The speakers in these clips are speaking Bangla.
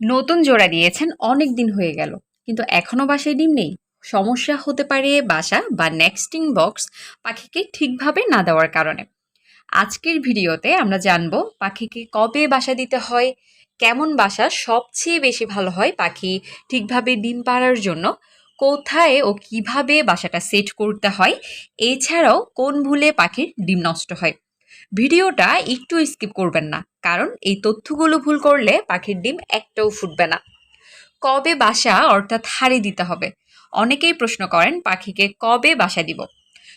নতুন জোড়া দিয়েছেন অনেক দিন হয়ে গেল। কিন্তু এখনও বাসায় ডিম নেই। সমস্যা হতে পারে বাসা বা নেক্সটিং বক্স পাখিকে ঠিকভাবে না দেওয়ার কারণে। আজকের ভিডিওতে আমরা জানব পাখিকে কবে বাসা দিতে হয়, কেমন বাসা সবচেয়ে বেশি ভালো হয় পাখি ঠিকভাবে ডিম পাড়ার জন্য, কোথায় ও কীভাবে বাসাটা সেট করতে হয়, এছাড়াও কোন ভুলে পাখির ডিম নষ্ট হয়। ভিডিওটা একটু স্কিপ করবেন না, কারণ এই তথ্যগুলো ভুল করলে পাখির ডিম একটাও ফুটবে না। কবে বাসা অর্থাৎ হাড়ি দিতে হবে? অনেকেই প্রশ্ন করেন পাখিকে কবে বাসা দিব?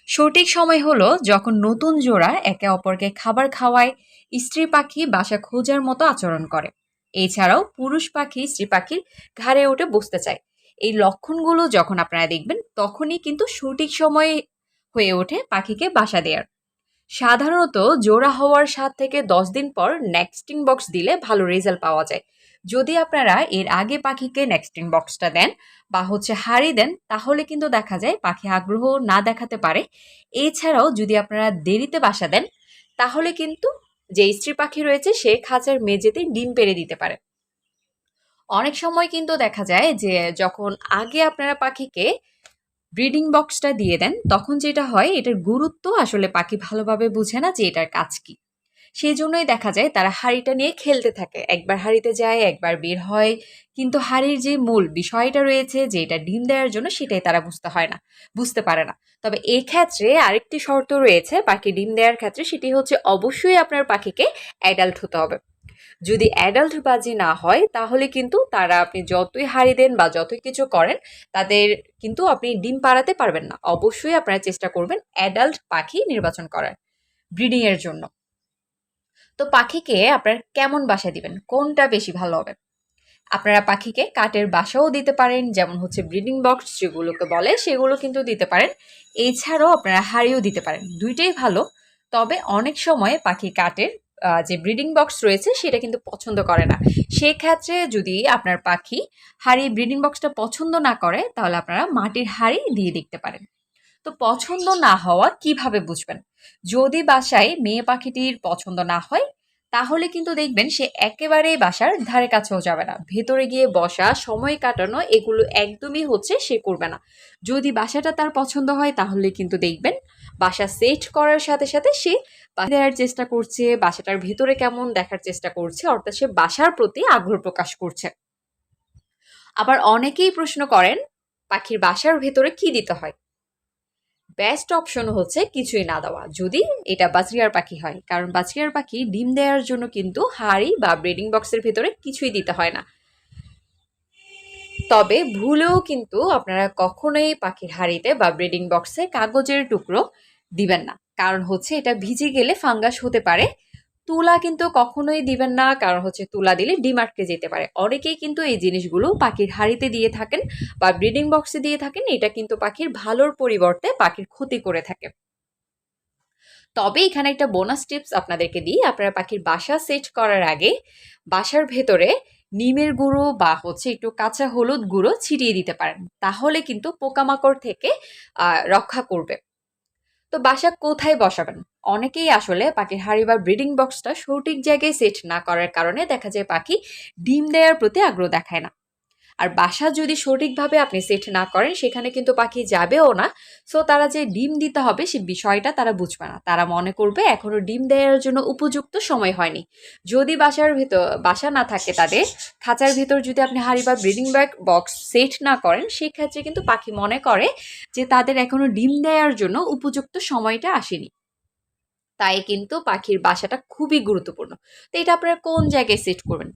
সঠিক সময় হলো যখন নতুন জোড়া একে অপরকে খাবার খাওয়ায়, স্ত্রী পাখি বাসা খোঁজার মতো আচরণ করে। এছাড়াও পুরুষ পাখি স্ত্রী পাখির ঘাড়ে উঠে বসতে চায়। এই লক্ষণগুলো যখন আপনারা দেখবেন, তখনই কিন্তু সঠিক সময়ে হয়ে ওঠে পাখিকে বাসা দেওয়ার সাধারণত জোড়া হওয়ার সাত থেকে দশ দিন পর নেক্সটিং বক্স দিলে ভালো রেজাল্ট পাওয়া যায়। যদি আপনারা এর আগে পাখিকে নেক্সটিং বক্সটা দেন বা হচ্ছে হাড়ি দেন, তাহলে কিন্তু দেখা যায় পাখি আগ্রহ না দেখাতে পারে। এছাড়াও যদি আপনারা দেরিতে বাসা দেন, তাহলে কিন্তু যে স্ত্রী পাখি রয়েছে, সে খাঁচার মেঝেতে ডিম পেড়ে দিতে পারে। অনেক সময় কিন্তু দেখা যায় যে যখন আগে আপনারা পাখিকে ব্রিডিং বক্সটা দিয়ে দেন, তখন যেটা হয়, এটার গুরুত্ব আসলে পাখি ভালোভাবে বুঝে না যে এটার কাজ কি। সেই জন্যই দেখা যায় তারা হাড়িটা নিয়ে খেলতে থাকে। একবার হাড়িতে যায়, একবার বের হয়, কিন্তু হাড়ির যে মূল বিষয়টা রয়েছে, যে এটা ডিম দেওয়ার জন্য সেটাই তারা বুঝতে হয় না, বুঝতে পারে না। তবে এই ক্ষেত্রে আরেকটি শর্ত রয়েছে, পাখি ডিম দেওয়ার ক্ষেত্রে সেটি হচ্ছে অবশ্যই আপনার পাখিকে অ্যাডাল্ট হতে হবে। যদি অ্যাডাল্ট বাজি না হয়, তাহলে কিন্তু তারা আপনি যতই হাড়ি দেন বা যতই কিছু করেন, তাদের কিন্তু আপনি ডিম পাড়াতে পারবেন না। অবশ্যই আপনারা চেষ্টা করবেন অ্যাডাল্ট পাখি নির্বাচন করার ব্রিডিংয়ের জন্য। তো পাখিকে আপনার কেমন বাসা দিবেন? কোনটা বেশি ভালো হবে? আপনারা পাখিকে কাঠের বাসাও দিতে পারেন, যেমন হচ্ছে ব্রিডিং বক্স যেগুলোকে বলে, সেগুলো কিন্তু দিতে পারেন। এছাড়াও আপনারা হাড়িও দিতে পারেন। দুইটাই ভালো। তবে অনেক সময় পাখি কাঠের যে ব্রিডিং বক্স রয়েছে সেটা কিন্তু পছন্দ করে না। সেক্ষেত্রে যদি আপনার পাখি হাড়ি ব্রিডিং বক্সটা পছন্দ না করে, তাহলে আপনারা মাটির হাড়ি দিয়ে দেখতে পারেন। তো পছন্দ না হওয়া কীভাবে বুঝবেন? যদি বাসায় মেয়ে পাখিটির পছন্দ না হয়, তাহলে কিন্তু দেখবেন সে একেবারেই বাসার ধারে কাছেও যাবে না। ভেতরে গিয়ে বসা, সময় কাটানো, এগুলো একদমই হচ্ছে সে করবে না। যদি বাসাটা তার পছন্দ হয়, তাহলে কিন্তু দেখবেন বাসা সেট করার সাথে সাথে সে দেওয়ার চেষ্টা করছে, বাসাটার ভেতরে কেমন দেখার চেষ্টা করছে, অর্থাৎ সে বাসার প্রতি আগ্রহ প্রকাশ করছে। আবার অনেকেই প্রশ্ন করেন, পাখির বাসার ভেতরে কি দিতে হয়? বেস্ট অপশন হচ্ছে কিছুই না দেওয়া। যদি এটা বাজরিয়ার পাখি হয়, কারণ বাজরিয়ার পাখি ডিম দেওয়ার জন্য কিন্তু হাড়ি বা ব্রিডিং বক্সের ভেতরে কিছুই দিতে হয় না। তবে ভুলেও কিন্তু আপনারা কখনোই পাখির হাড়িতে বা ব্রিডিং বক্সে কাগজের টুকরো দিবেন না। কারণ হচ্ছে এটা ভিজে গেলে ফাঙ্গাস হতে পারে। তুলা কিন্তু কখনোই দিবেন না। কারণ হচ্ছে তুলা দিলে ডিমার্টকে যেতে পারে। অনেকেই কিন্তু এই জিনিসগুলো পাখির হাড়িতে দিয়ে থাকেন বা ব্রিডিং বক্সে দিয়ে থাকেন। এটা কিন্তু পাখির ভালোর পরিবর্তে পাখির ক্ষতি করে থাকে। তবে এখানে একটা বোনাস টিপস আপনাদেরকে দিই। আপনারা পাখির বাসা সেট করার আগে বাসার ভেতরে নিমের গুঁড়ো বা হচ্ছে একটু কাঁচা হলুদ গুঁড়ো ছিটিয়ে দিতে পারেন। তাহলে কিন্তু পোকামাকড় থেকে রক্ষা করবে। তো বাসা কোথায় বসাবেন? অনেকেই আসলে পাখির হাড়ি বা ব্রিডিং বক্সটা সঠিক জায়গায় সেট না করার কারণে দেখা যায় পাখি ডিম দেওয়ার প্রতি আগ্রহ দেখায় না। আর বাসা যদি সঠিকভাবে আপনি সেট না করেন, সেখানে কিন্তু পাখি যাবেও না। সো তারা যে ডিম দিতে হবে, সে বিষয়টা তারা বুঝবে না। তারা মনে করবে এখনও ডিম দেওয়ার জন্য উপযুক্ত সময় হয়নি। যদি বাসার ভেতর, বাসা না থাকে তাদের, খাঁচার ভেতর যদি আপনি হাড়ি বা ব্রিডিং ব্যাগ বক্স সেট না করেন, সেক্ষেত্রে কিন্তু পাখি মনে করে যে তাদের এখনও ডিম দেওয়ার জন্য উপযুক্ত সময়টা আসেনি। তাই কিন্তু পাখির বাসাটা খুবই গুরুত্বপূর্ণ। তো এটা আপনারা কোন জায়গায় সেট করবেন?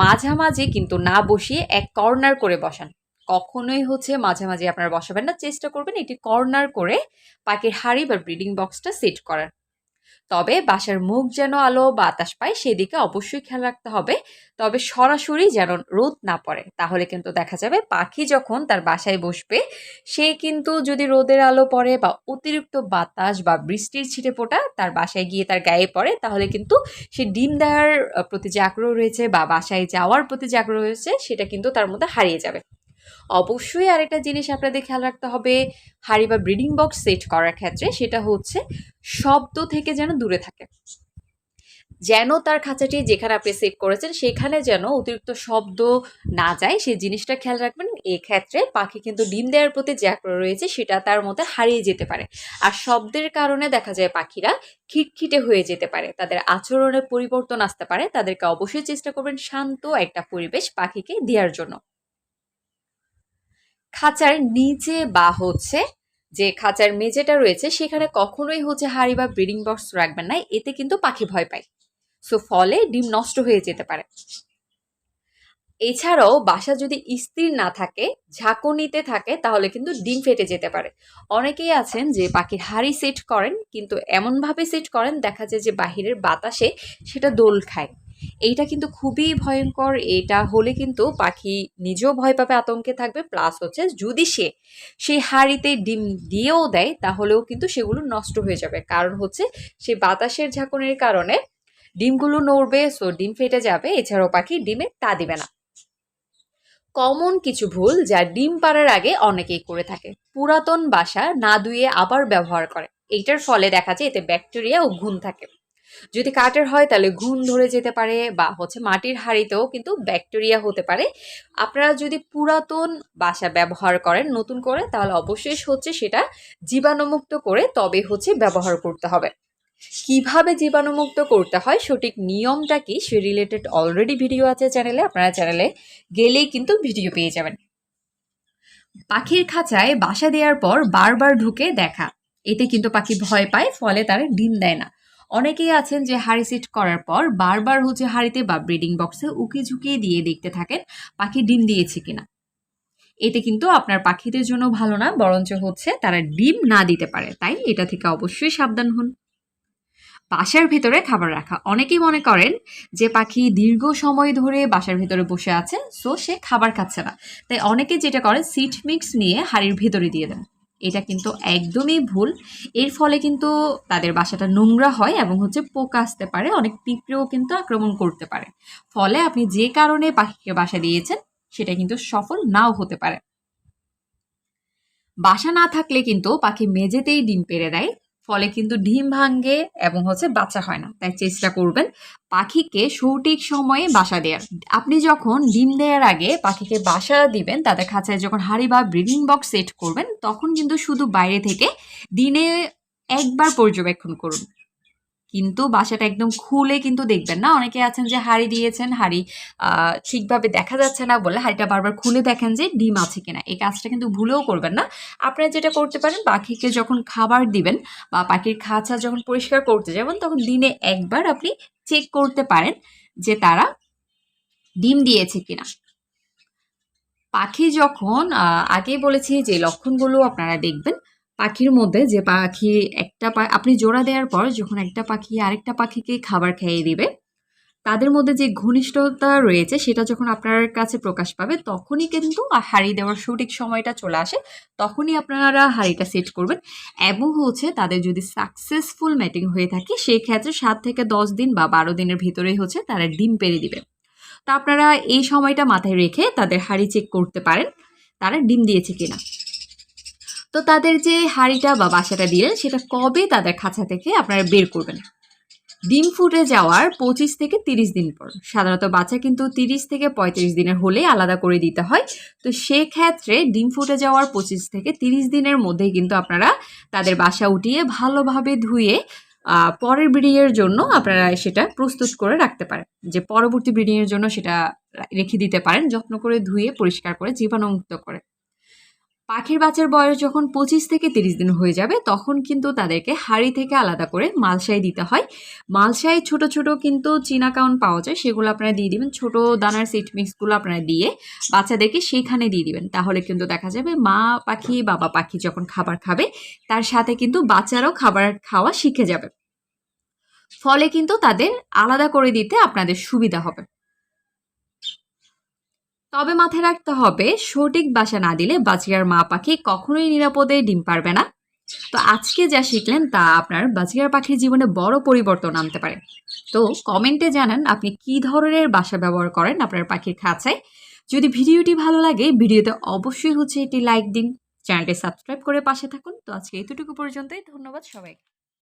মাঝামাঝি কিন্তু না বসিয়ে এক কর্নার করে বসান। কখনোই হচ্ছে মাঝামাঝি আপনারা বসাবেন না, চেষ্টা করবেন এটি কর্নার করে পাখির হাড়ি বা ব্রিডিং বক্সটা সেট করার। তবে বাসার মুখ যেন আলো, বাতাস পায়, সেদিকে অবশ্যই খেয়াল রাখতে হবে। তবে সরাসরি যেন রোদ না পড়ে, তাহলে কিন্তু দেখা যাবে পাখি যখন তার বাসায় বসবে, সে কিন্তু যদি রোদের আলো পড়ে বা অতিরিক্ত বাতাস বা বৃষ্টির ছিটে ফোটা তার বাসায় গিয়ে তার গায়ে পড়ে, তাহলে কিন্তু সে ডিম দেওয়ার প্রতি যে আগ্রহ রয়েছে বা বাসায় যাওয়ার প্রতি যে আগ্রহ রয়েছে, সেটা কিন্তু তার মধ্যে হারিয়ে যাবে। অবশ্যই আরেকটা জিনিস আপনাদের খেয়াল রাখতে হবে, হাড়ি বা ব্রিডিং বক্স সেট করার ক্ষেত্রে সেটা হচ্ছে শব্দ থেকে যেন দূরে থাকে। যেন তার খাঁচাটি যেখানে আপনি সেট করেছেন সেখানে যেন অতিরিক্ত শব্দ না যায়, সেই জিনিসটা খেয়াল রাখবেন। এক্ষেত্রে পাখি কিন্তু ডিম দেওয়ার প্রতি যে আগ্রহ রয়েছে সেটা তার মধ্যে হারিয়ে যেতে পারে। আর শব্দের কারণে দেখা যায় পাখিরা খিটখিটে হয়ে যেতে পারে। তাদের আচরণের পরিবর্তন আসতে পারে। তাদেরকে অবশ্যই চেষ্টা করবেন শান্ত একটা পরিবেশ পাখিকে দেওয়ার জন্য। খাঁচার নিচে বা হচ্ছে যে খাঁচার মেঝেটা রয়েছে, সেখানে কখনোই হচ্ছে হাড়ি বা ব্রিডিং বক্স রাখবেন না, এতে কিন্তু পাখি ভয় পায়। সো ফলে ডিম নষ্ট হয়ে যেতে পারে। এছাড়াও বাসা যদি স্থির না থাকে, ঝাঁকুনিতে থাকে, তাহলে কিন্তু ডিম ফেটে যেতে পারে। অনেকেই আছেন যে পাখির হাড়ি সেট করেন, কিন্তু এমনভাবে সেট করেন, দেখা যায় যে বাহিরের বাতাসে সেটা দোল খায়। এইটা কিন্তু খুবই ভয়ঙ্কর, এটা হলে কিন্তু পাখি নিজেও ভয় পাবে আতঙ্কে থাকবে প্লাস হচ্ছে যদি সে সেই হাঁড়িতে ডিম দিয়েও দেয়, তাহলেও কিন্তু সেগুলো নষ্ট হয়ে যাবে। কারণ হচ্ছে সে বাতাসের ঝাঁকুনির কারণে ডিমগুলো নড়বে সো ডিম ফেটে যাবে, এছাড়াও পাখি ডিমে তা দিবে না। কমন কিছু ভুল যা ডিম পাড়ার আগে অনেকেই করে থাকে। পুরাতন বাসা না ধুয়ে আবার ব্যবহার করে। এইটার ফলে দেখা যায় এতে ব্যাকটেরিয়া ও ঘুণ থাকে। যদি কাঠের হয় তাহলে ঘুণ ধরে যেতে পারে বা হচ্ছে মাটির হাঁড়িতেও কিন্তু ব্যাকটেরিয়া হতে পারে। আপনারা যদি পুরাতন বাসা ব্যবহার করেন, নতুন করে, তাহলে অবশ্যই হচ্ছে সেটা জীবাণুমুক্ত করে তবে হচ্ছে ব্যবহার করতে হবে। কীভাবে জীবাণুমুক্ত করতে হয় সঠিক নিয়মটা কি সে রিলেটেড অলরেডি ভিডিও আছে চ্যানেলে আপনারা চ্যানেলে গেলেই কিন্তু ভিডিও পেয়ে যাবেন। পাখির খাঁচায় বাসা দেওয়ার পর বারবার ঢুকে দেখা। এতে কিন্তু পাখি ভয় পায়, ফলে তারা ডিম দেয় না। অনেকেই আছেন যে হাড়ি সেট করার পর বারবার হচ্ছে হাড়িতে বা ব্রিডিং বক্সে উকি ঝুঁকিয়ে দিয়ে দেখতে থাকেন পাখি ডিম দিয়েছে কিনা। এতে কিন্তু আপনার পাখিদের জন্য ভালো না, বরঞ্চ হচ্ছে তারা ডিম না দিতে পারে। তাই এটা থেকে অবশ্যই সাবধান হন। বাসার ভেতরে খাবার রাখা। অনেকেই মনে করেন যে পাখি দীর্ঘ সময় ধরে বাসার ভেতরে বসে আছে, সো সে খাবার খাচ্ছে না। তাই অনেকে যেটা করে সিট মিক্স নিয়ে হাড়ির ভেতরে দিয়ে দেন। এটা কিন্তু একদমই ভুল। এর ফলে কিন্তু তাদের বাসাটা নোংরা হয় এবং হচ্ছে পোকা আসতে পারে, অনেক পিঁপড়েও কিন্তু আক্রমণ করতে পারে। ফলে আপনি যে কারণে পাখিকে বাসা দিয়েছেন, সেটা কিন্তু সফল নাও হতে পারে। বাসা না থাকলে কিন্তু পাখি মেঝেতেই ডিম পেড়ে দেয়। ফলে কিন্তু ডিম ভাঙ্গে এবং হচ্ছে বাচ্চা হয় না। তাই চেষ্টা করবেন পাখিকে সঠিক সময়ে বাসা দেওয়ার আপনি যখন ডিম দেওয়ার আগে পাখিকে বাসা দিবেন, তাদের খাঁচায় যখন হাড়ি বা ব্রিডিং বক্স সেট করবেন, তখন কিন্তু শুধু বাইরে থেকে দিনে একবার পর্যবেক্ষণ করুন। কিন্তু বাসাটা একদম খুলে কিন্তু দেখবেন না? অনেকে আছেন যে হাড়ি দিয়েছেন, হাড়ি ঠিকভাবে দেখা যাচ্ছে না বলে হাড়িটা বারবার খুলে দেখেন যে ডিম আছে কিনা। এই কাজটা কিন্তু ভুলেও করবেন না। আপনারা যেটা করতে পারেন, পাখিকে যখন খাবার দিবেন বা পাখির খাঁচা যখন পরিষ্কার করতে যাবেন, তখন দিনে একবার আপনি চেক করতে পারেন যে তারা ডিম দিয়েছে কিনা। পাখি যখন আগেই বলেছি যে লক্ষণগুলো আপনারা দেখবেন। পাখির মধ্যে যে পাখি একটা আপনি জোড়া দেওয়ার পর যখন একটা পাখি আরেকটা পাখিকে খাবার খাইয়ে দিবে, তাদের মধ্যে যে ঘনিষ্ঠতা রয়েছে সেটা যখন আপনার কাছে প্রকাশ পাবে, তখনই কিন্তু হাড়ি দেওয়ার সঠিক সময়টা চলে আসে, তখনই আপনারা হাড়িটা সেট করবেন। এবং হচ্ছে তাদের যদি সাকসেসফুল ম্যাটিং হয়ে থাকে, সেই ক্ষেত্রে সাত থেকে দশ দিন বা বারো দিনের ভিতরেই হচ্ছে তারা ডিম পেরে দিবে। তা আপনারা এই সময়টা মাথায় রেখে তাদের হাড়ি চেক করতে পারেন, তারা ডিম দিয়েছে কিনা। তো তাদের যে হাঁড়িটা বা বাসাটা দিলেন সেটা কবে তাদের খাঁচা থেকে আপনারা বের করবেন? ডিম ফুটে যাওয়ার পঁচিশ থেকে তিরিশ দিন পর। সাধারণত বাচ্চা কিন্তু তিরিশ থেকে পঁয়ত্রিশ দিনের হলে আলাদা করে দিতে হয়। তো সেক্ষেত্রে ডিম ফুটে যাওয়ার পঁচিশ থেকে তিরিশ দিনের মধ্যেই কিন্তু আপনারা তাদের বাসা উঠিয়ে ভালোভাবে ধুয়ে পরের ব্রিডিংয়ের জন্য আপনারা সেটা প্রস্তুত করে রাখতে পারেন। যে পরবর্তী ব্রিডিংয়ের জন্য সেটা রেখে দিতে পারেন, যত্ন করে ধুয়ে পরিষ্কার করে জীবাণুমুক্ত করে। পাখির বাচ্চার বয়স যখন পঁচিশ থেকে তিরিশ দিন হয়ে যাবে, তখন কিন্তু তাদেরকে হাড়ি থেকে আলাদা করে মালসাই দিতে হয়। মালসাই ছোট ছোট কিন্তু চীনা কাউন পাওয়া যায়, সেগুলো আপনারা দিয়ে দিবেন। ছোট দানার সিট মিক্সগুলো আপনারা দিয়ে বাচ্চাদেরকে সেইখানে দিয়ে দিবেন। তাহলে কিন্তু দেখা যাবে মা পাখি, বাবা পাখি যখন খাবার খাবে, তার সাথে কিন্তু বাচ্চারাও খাবার খাওয়া শিখে যাবে। ফলে কিন্তু তাদের আলাদা করে দিতে আপনাদের সুবিধা হবে। তবে মাথায় রাখতে হবে, সঠিক বাসা না দিলে বাজিয়ার মা পাখি কখনোই নিরাপদে ডিম পারবে না। তো আজকে যা শিখলেন তা আপনার বাজিয়ার পাখির জীবনে বড় পরিবর্তন আনতে পারে। তো কমেন্টে জানান আপনি কি ধরনের বাসা ব্যবহার করেন আপনার পাখির খাঁচায়। যদি ভিডিওটি ভালো লাগে, ভিডিওতে অবশ্যই হচ্ছে এটি লাইক দিন। চ্যানেলটি সাবস্ক্রাইব করে পাশে থাকুন। তো আজকে এতটুকু পর্যন্তই, ধন্যবাদ সবাইকে।